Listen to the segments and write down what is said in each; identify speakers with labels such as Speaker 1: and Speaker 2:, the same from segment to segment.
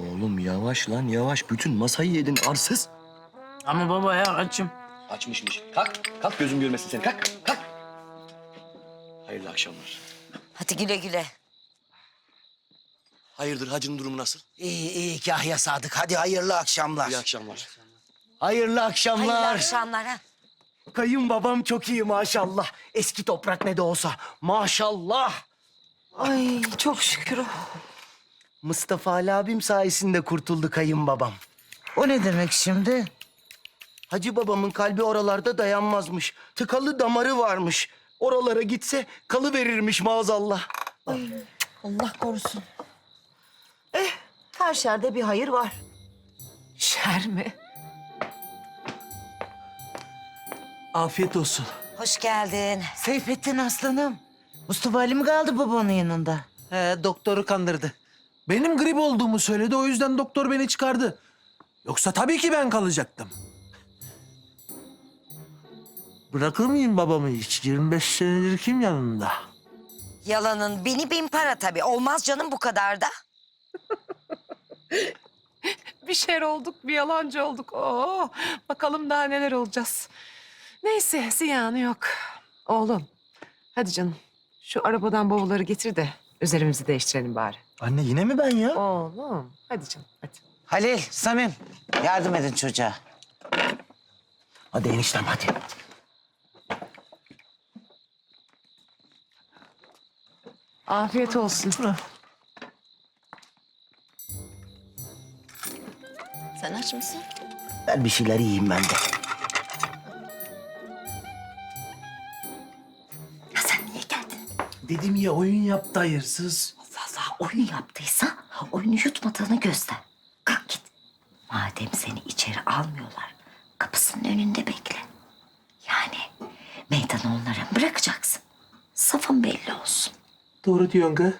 Speaker 1: Oğlum yavaş lan yavaş. Bütün masayı yedin arsız.
Speaker 2: Ama baba ya açım.
Speaker 1: Açmışmış. Kalk, kalk gözüm görmesin seni. Kalk, kalk. Hayırlı akşamlar.
Speaker 3: Hadi güle güle.
Speaker 1: Hayırdır hacının durumu nasıl?
Speaker 4: İyi iyi Kahya Sadık. Hadi hayırlı akşamlar.
Speaker 1: İyi akşamlar.
Speaker 4: Hayırlı akşamlar.
Speaker 3: Hayırlı akşamlar ha.
Speaker 4: Kayınbabam çok iyi maşallah. Eski toprak ne de olsa maşallah.
Speaker 3: Ay çok şükür.
Speaker 4: Mustafa Ali abim sayesinde kurtuldu kayınbabam.
Speaker 5: O ne demek şimdi?
Speaker 4: Hacı babamın kalbi oralarda dayanmazmış. Tıkalı damarı varmış. Oralara gitse kalı verirmiş maazallah.
Speaker 3: Allah korusun.
Speaker 5: Her şerde bir hayır var.
Speaker 2: Şer mi?
Speaker 6: Afiyet olsun.
Speaker 3: Hoş geldin.
Speaker 5: Seyfettin aslanım. Mustafa Ali mi kaldı babanın yanında?
Speaker 6: He, doktoru kandırdı. Benim grip olduğumu söyledi, o yüzden doktor beni çıkardı. Yoksa tabii ki ben kalacaktım. Bırakır mıyım babamı hiç? 25 senedir kim yanında?
Speaker 3: Yalanın bini bin para tabii. Olmaz canım bu kadar da.
Speaker 2: Bir şer olduk, bir yalancı olduk. Oo, bakalım daha neler olacağız. Neyse, ziyanı yok. Oğlum, hadi canım. Şu arabadan bavulları getir de üzerimizi değiştirelim bari.
Speaker 4: Anne yine mi ben ya?
Speaker 2: Oğlum, hadi canım, hadi.
Speaker 5: Halil, Samim yardım edin çocuğa.
Speaker 4: Hadi eniştem hadi.
Speaker 2: Afiyet olsun.
Speaker 3: Sen aç mısın?
Speaker 4: Ben bir şeyler yiyeyim ben de.
Speaker 6: Dedim ya oyun yaptı hayırsız.
Speaker 3: Vallahi oyun yaptıysa oyunu yutmadığını göster. Kalk git. Madem seni içeri almıyorlar, kapısının önünde bekle. Yani meydanı onlara bırakacaksın? Safın belli olsun.
Speaker 6: Doğru diyorsun kız.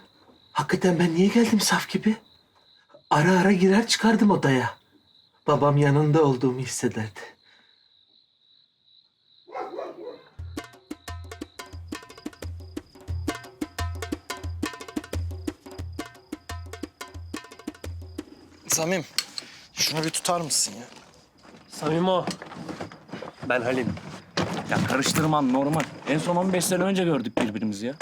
Speaker 6: Hakikaten ben niye geldim saf gibi? Ara ara girer çıkardım odaya. Babam yanında olduğumu hissederdi.
Speaker 7: Samim, şunu bir tutar mısın ya?
Speaker 8: Samim o. Ben Halim. Ya karıştırmam normal. En son 15 sene önce gördük birbirimizi ya.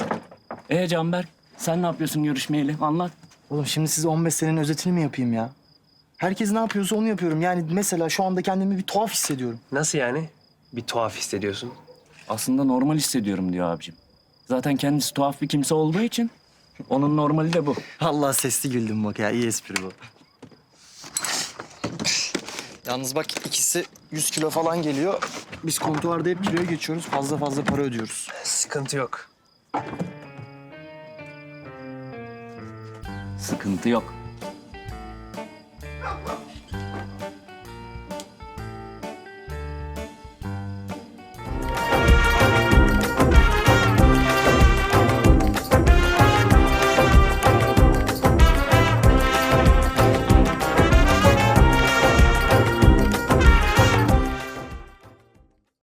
Speaker 8: Ee Canberk, sen ne yapıyorsun görüşmeyeli? Anlat.
Speaker 7: Oğlum şimdi size 15 senenin özetini mi yapayım ya? Herkes ne yapıyorsa onu yapıyorum. Yani mesela şu anda kendimi bir tuhaf hissediyorum.
Speaker 9: Nasıl yani? Bir tuhaf hissediyorsun.
Speaker 8: Aslında normal hissediyorum diyor abicim. Zaten kendisi tuhaf bir kimse olduğu için onun normali de bu.
Speaker 7: Allah sesli güldüm bak ya. iyi espri bu. Yalnız bak ikisi 100 kilo falan geliyor. Biz kontuarda hep kiloya geçiyoruz. Fazla fazla para ödüyoruz.
Speaker 9: Sıkıntı yok.
Speaker 8: Sıkıntı yok.